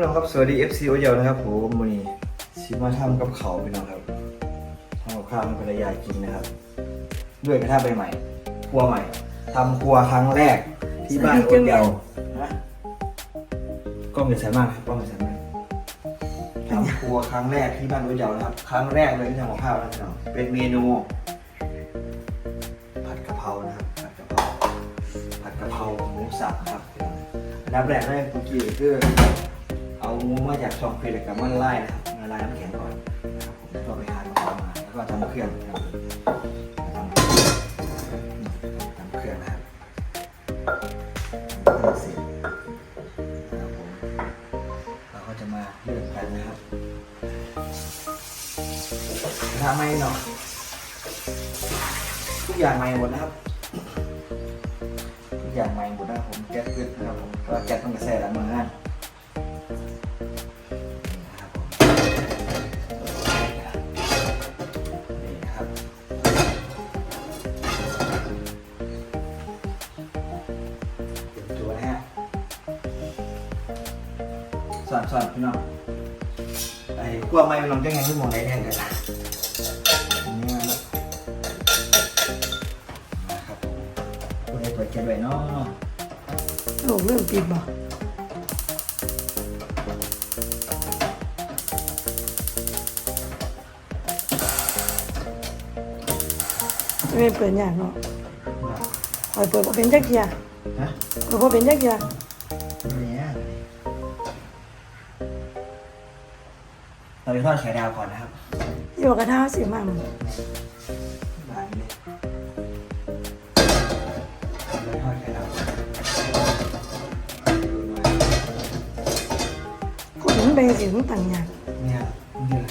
พี่น้องครับสวัสดี FC โอเยวนะครับผมวันนี้ชิมาทำกับเขาพี่น้องครับทำกับข้าวให้ภรรยากินนะครับ ด้วยกระทะใบใหม่ครัวใหม่ทำครัวครั้งแรกที่บ้านโอเยวนะกล้องอย่าใส่มากครับกล้องอย่าใส่มากทำครัวครั้งแรกที่บ้านโอเยวนะครับ ครั้งแรกเลยที่ทำกับข้าวนะพี่น้องเป็นเมนู ผัดกะเพรานะครับผัดกะเพราผัดกะเพราหมูสับครับอันดับแรกเลยเมื่อกี้คือ มูมาจากช่องเพลกับมันไล่นะครับละลายน้ำแข็งก่อนนะครับผมแล้วก็ไปหั่นกะเพรามาแล้วก็ทำเครื่องนะครับทำทำเครื่องนะครับทำเสร็จนะครับผมเราก็จะมาเลือกกันนะครับทำไมเนาะทุกอย่างใหม่หมดนะครับทุกอย่างใหม่หมดนะครับผมแก๊สพืชนะครับผมก็แก๊สต้องกระแสละมือนั่น สอนสอนพี่น้องไอ้กลัวไม่ลองจะไงขึ้นมองไหนแทนกันนะนี่นะครับนะครับผมคุณได้เปิดแก๊สไว้เนาะโลกเริ่มปิดบ่ไม่เปิดอย่างเนาะคอยเปิดบ่เป็นจักเทียฮะเปิดบ่เป็นจักเทียเนี่ย อดไข่ดาวก่อนนะครับที่บอกกระทะสิมามึงบานนี้เราทอดไข่ดาวก่อนดูหน่อยคนมันเป็นสิมันต่างอย่างเนี่ยนี่แหละ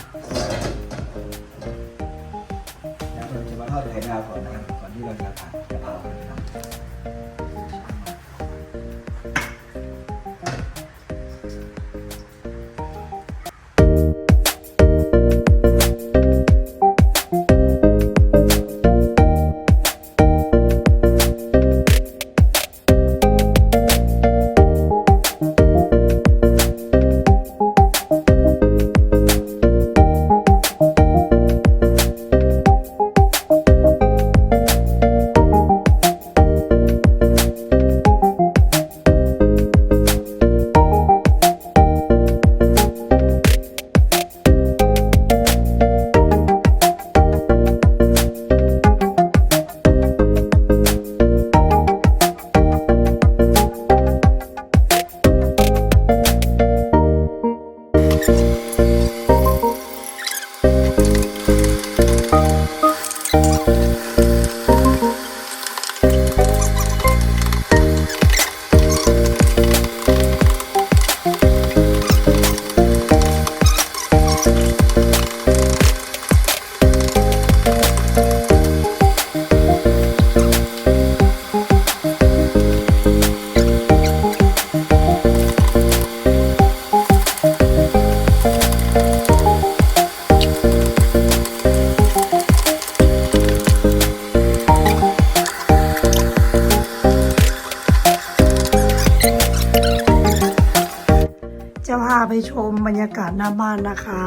จะพาไปชมบรรยากาศหน้าบ้านนะคะ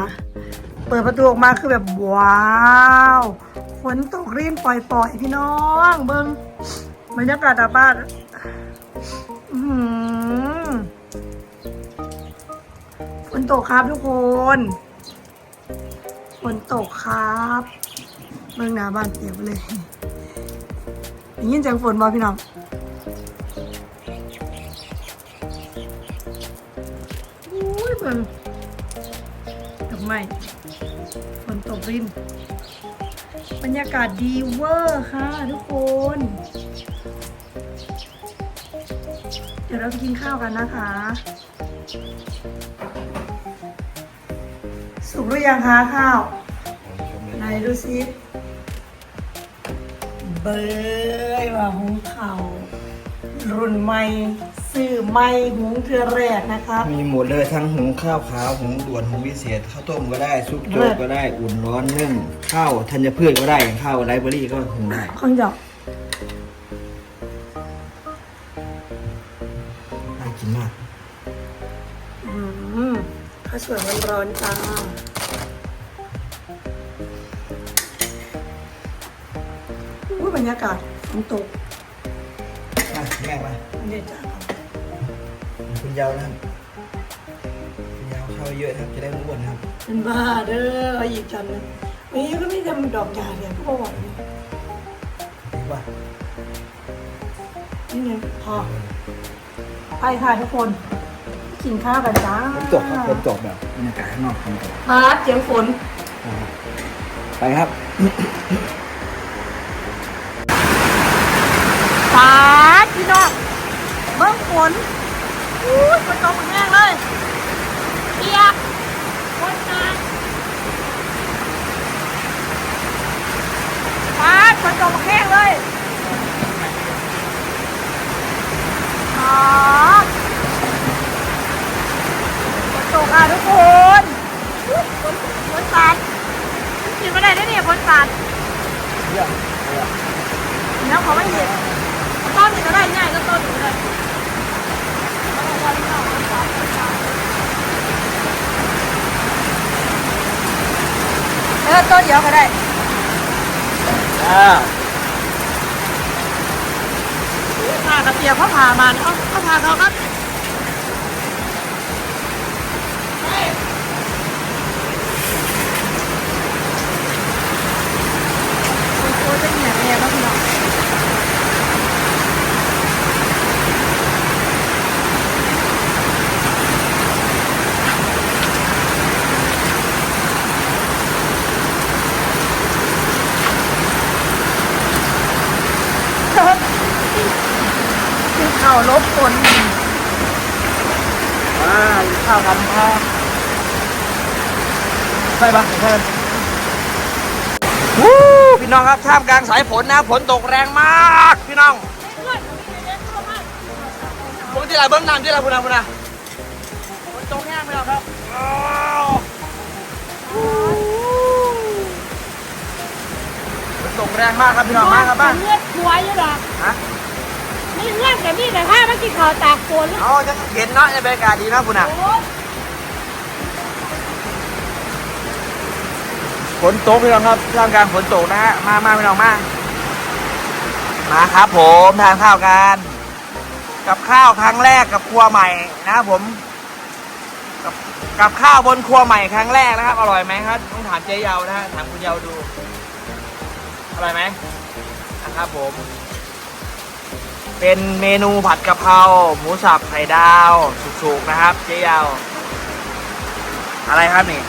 เปิดประตูออกมาคือแบบว้าวฝนตกรีนปล่อยๆพี่น้อง เบิ้งบรรยากาศหน้าบ้านอื้อหือฝนตกครับทุกคนฝนตกครับเบิ้งหน้าบ้านเปียกเลยยินเสียงฝนบ่พี่น้อง อุ้ยเบิ่งดอกไม้ฝนตกรินบรรยากาศดีเวอร์ค่ะทุกคน เดี๋ยวเราไปกินข้าวกันนะคะ สุกหรือยังคะข้าว ไหนดูสิเบยว่าหุงข้าวรุ่นใหม่ ซื้อใหม่หุงเทือแรกนะคะมีหมดเลยทั้งหุงข้าวขาวหุงด่วนหุงพิเศษข้าวต้มก็ได้ซุปโจ๊เลิกศก็ได้อุ่นร้อนนึ่งข้าวธัญพืชก็ได้อย่างข้าวไรเบอรี่ก็หุงได้ข้องหยอกน่ากินมากอืมข้าวสวยร้อนๆจ้าอุ้ยบรรยากาศฝนตกมาแม่มานี่จ้า คุณยาวนะครับคุณยาวเข้าเยอะนะครับจะได้ไม่อ้วนนะครับเป็นบ้าเด้อเอาอีกจานหนึงวันนี้ก็ไม่ทำดอกยาเนี่ยก็บอกเนี่ยดีป่ะนี่หนึงพอไปค่ะทุกคน กินข้าวกันจ้าฝนตกครับฝนตกแบบบรรยากาศข้างนอกฝนตกมาเสียงฝนนะครับไปครับฟาดพี่น้องเบิ่งฝน อุ้ยฝนตกแห้งเลยเปียกฝนนานฟาดฝนตกแห้งเลยอ๋อฝนตกอะทุกคนอุ๊ยฝนฝนสาดกินไม่ได้ได้เนี่ยฝนสาดเยี่ยมเยี่ยมแล้วเขาไม่เห็นต้นนี่ก็ได้ง่ายก็ต้นอยู่เลยเออ ตัวเดียวก็ได้อ่าผ่ากระเปียกเขาผ่ามาเอาเขาผ่าเขาครับโอ้ยเป็นเหนียวเนี่ยครับพี่น้อง คือ เข่าลบฝนว้าข้าวทำข้าวใช่ปะใช่วู้พี่น้องครับท่ามกลางสายฝนนะฝนตกแรงมากพี่น้องปกติอะไรเบิ้งน้ำที่อะไรพูนะพูนะฝนตกแห้งไปแล้วครับอ้าวฝนตกแรงมากครับพี่น้องมากครับบ้านเลือดหัวอยู่หรอกฮะ นี่เลือดกับนี่แต่ถ้าม่กินข้าวตากฝนเอาจะเห็นเนาะในบรรยากาศดีนะคุณอะ ฝนตกพี่น้องครับท่ามกางฝนตกนะฮะ มามาพี่น้องมา มาครับผมทานข้าวกัน กับข้าวครั้งแรกกับครัวใหม่นะครับผม กับกับข้าวบนครัวใหม่ครั้งแรกนะครับ อร่อยไหมครับต้องถามเจ๊เยาวนะฮะ ถามคุณเยาวดู อร่อยไหมนะครับผม เป็นเมนูผัดกะเพราหมูสับไข่ดาวสุกๆนะครับ เจ๊ยาวอะไรครับนี่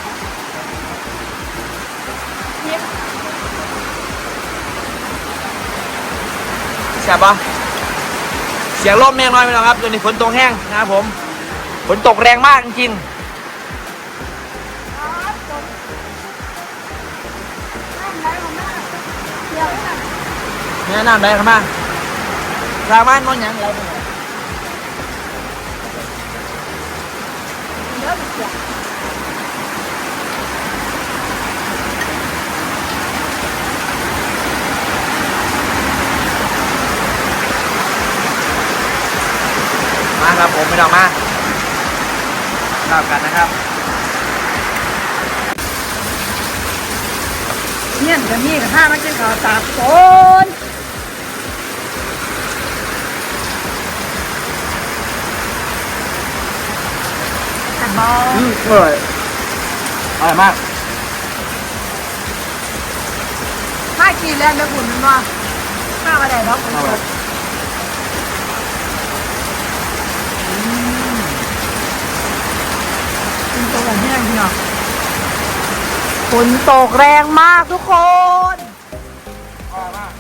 แซ่บปะเสียงลมแรงน้อยไปแล้วครับตัวนี้ฝนตกแห้งนะครับผมฝนตกแรงมากจริงๆเนี่ยน้ำได้ครับมา สามารถนอนหยังเราเนี่ยมาครับผมไม่ต้องมาข้าวกันนะครับเนี่ยกับนี่กับข้ามากินข้าวตากฝน บออืมอร่อยอร่อยมากถ้ากินแล้วนะคุณมันว่าข้าวอะไรเนาะฝนตกฝนตกแบบแห้งพี่น้องฝนตกแรงมากทุกคนอร่อยมาก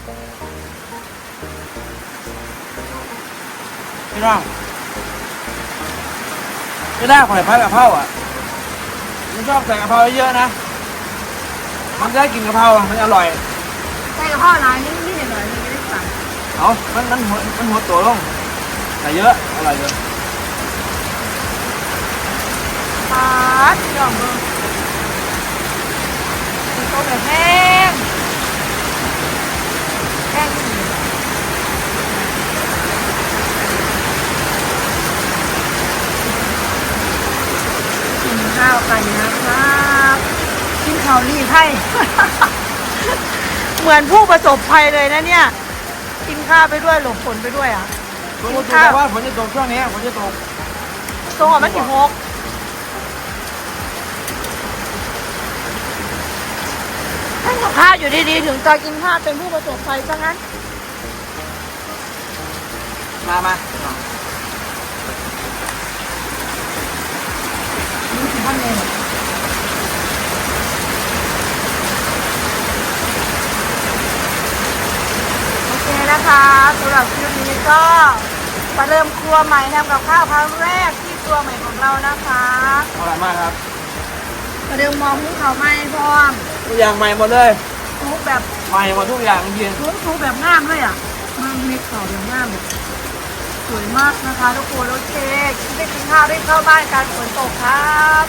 พี่น้อง ไม่ได้ข่อยพัดกะเพราอะผมชอบใส่กะเพราเยอะๆนะ มันจะได้กินกะเพราอะมันอร่อย ใส่กระเพาะร้านนี้นี่หน่อยๆนี่ไม่ได้สั่งเอามันมันหัวมันหัวตัวลงใส่เยอะ อร่อยเยอะ ปาดยอมเบิ่งฝนตกแบบแห้งแห้งจริงกินข้าว รีให้ เหมือนผู้ประสบภัยเลยนะเนี่ย กินข้าวไปด้วยหลบฝนไปด้วยอะฝนจะตกแต่ว่าฝนจะตกช่วงนี้ฝนจะตกตรงออกมากี่หกท่านกับข้าวอยู่ดีๆ ถึงตอนกินข้าวเป็นผู้ประสบภัยซะงั้น มามานี่คือท่านเองโอเค นะคะสำหรับคลิปนี้ก็มาเริ่มครัวใหม่ทำกับข้าวครั้งแรกที่ครัวใหม่ของเรานะคะอร่อยมากครับมาเริ่มมองภูเขาไหม้พร้อมทุกอย่างใหม่หมดเลยทุกแบบใหม่หมดทุกอย่างจริงทุกทุกแบบงามเลยอะมันมีเขาแบบงามแบบสวยมากนะคะทุกคนโอเคได้กินข้าวได้เข้าบ้านการฝนตกครับ